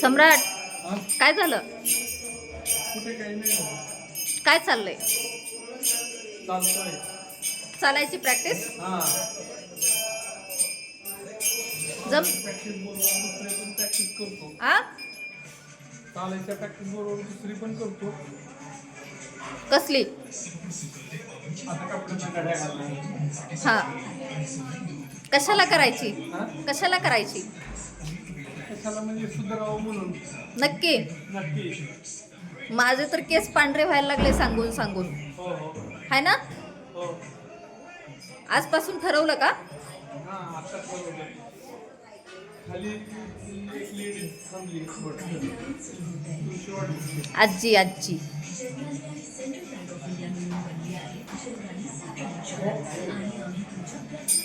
सम्राट? काय झालं? काय चाललंय? चालायची प्रॅक्टिस? हा. जम. दुसरी पण करतो. आ? चालायच्या प्रॅक्टिस बरोबर दुसरी पण करतो. कसली? हा. कशाला करायची? कशाला करायची? कशाला म्हणजे सुधारावं म्हणून. नक्की. नक्की. माझे तर केस पांढरे व्हायला लागले सांगून सांगून. हो हो. हाय ना? हो. आजपासून ठरवलं का? हा आता बरोबर खाली एक लेडी थांबली. तुळशी वाटली आजी. आजी.